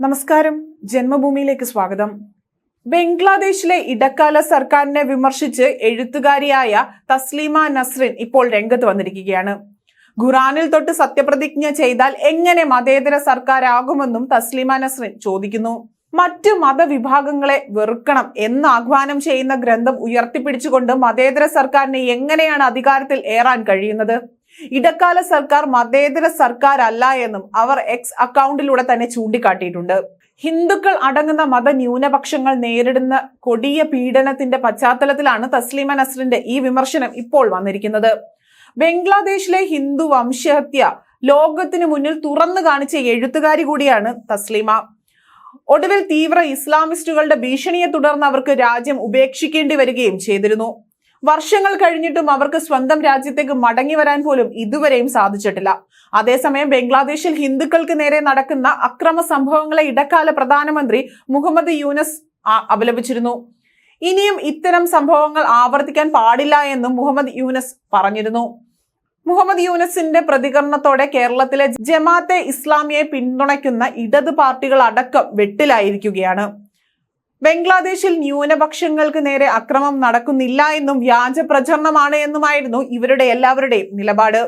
നമസ്കാരം. ജന്മഭൂമിയിലേക്ക് സ്വാഗതം. ബംഗ്ലാദേശിലെ ഇടക്കാല സർക്കാരിനെ വിമർശിച്ച് എഴുത്തുകാരിയായ തസ്ലീമ നസ്രിൻ ഇപ്പോൾ രംഗത്ത് വന്നിരിക്കുകയാണ്. ഖുറാനിൽ തൊട്ട് സത്യപ്രതിജ്ഞ ചെയ്താൽ എങ്ങനെ മതേതര സർക്കാരാകുമെന്നും തസ്ലീമ നസ്രിൻ ചോദിക്കുന്നു. മറ്റ് മതവിഭാഗങ്ങളെ വെറുക്കണം എന്ന് ആഹ്വാനം ചെയ്യുന്ന ഗ്രന്ഥം ഉയർത്തിപ്പിടിച്ചുകൊണ്ട് മതേതര സർക്കാരിനെ എങ്ങനെയാണ് അധികാരത്തിൽ ഏറാൻ കഴിയുന്നത്? ഇടക്കാല സർക്കാർ മതേതര സർക്കാർ അല്ല എന്നും അവർ എക്സ് അക്കൗണ്ടിലൂടെ തന്നെ ചൂണ്ടിക്കാട്ടിയിട്ടുണ്ട്. ഹിന്ദുക്കൾ അടങ്ങുന്ന മതന്യൂനപക്ഷങ്ങൾ നേരിടുന്ന കൊടിയ പീഡനത്തിന്റെ പശ്ചാത്തലത്തിലാണ് തസ്ലീമ നസ്രിന്റെ ഈ വിമർശനം ഇപ്പോൾ വന്നിരിക്കുന്നത്. ബംഗ്ലാദേശിലെ ഹിന്ദു വംശഹത്യ ലോകത്തിന് മുന്നിൽ തുറന്നു കാണിച്ച എഴുത്തുകാരി കൂടിയാണ് തസ്ലീമ. ഒടുവിൽ തീവ്ര ഇസ്ലാമിസ്റ്റുകളുടെ ഭീഷണിയെ തുടർന്ന് അവർക്ക് രാജ്യം ഉപേക്ഷിക്കേണ്ടി വരികയും ചെയ്തിരുന്നു. വർഷങ്ങൾ കഴിഞ്ഞിട്ടും അവർക്ക് സ്വന്തം രാജ്യത്തേക്ക് മടങ്ങി വരാൻ പോലും ഇതുവരെയും സാധിച്ചിട്ടില്ല. അതേസമയം ബംഗ്ലാദേശിൽ ഹിന്ദുക്കൾക്ക് നേരെ നടക്കുന്ന അക്രമ സംഭവങ്ങളെ ഇടക്കാല പ്രധാനമന്ത്രി മുഹമ്മദ് യൂനസ് അപലപിച്ചിരുന്നു. ഇനിയും ഇത്തരം സംഭവങ്ങൾ ആവർത്തിക്കാൻ പാടില്ല എന്നും മുഹമ്മദ് യൂനസ് പറഞ്ഞിരുന്നു. മുഹമ്മദ് യൂനസിന്റെ പ്രതികരണത്തോടെ കേരളത്തിലെ ജമാഅത്തെ ഇസ്ലാമിയെ പിന്തുണയ്ക്കുന്ന ഇടത് പാർട്ടികൾ അടക്കം വെട്ടിലായിരിക്കുകയാണ്. ബംഗ്ലാദേശിൽ ന്യൂനപക്ഷങ്ങൾക്ക് നേരെ അക്രമം നടക്കുന്നില്ല എന്നും വ്യാജ പ്രചരണമാണ് എന്നുമായിരുന്നു ഇവരുടെ എല്ലാവരുടെയും നിലപാട്.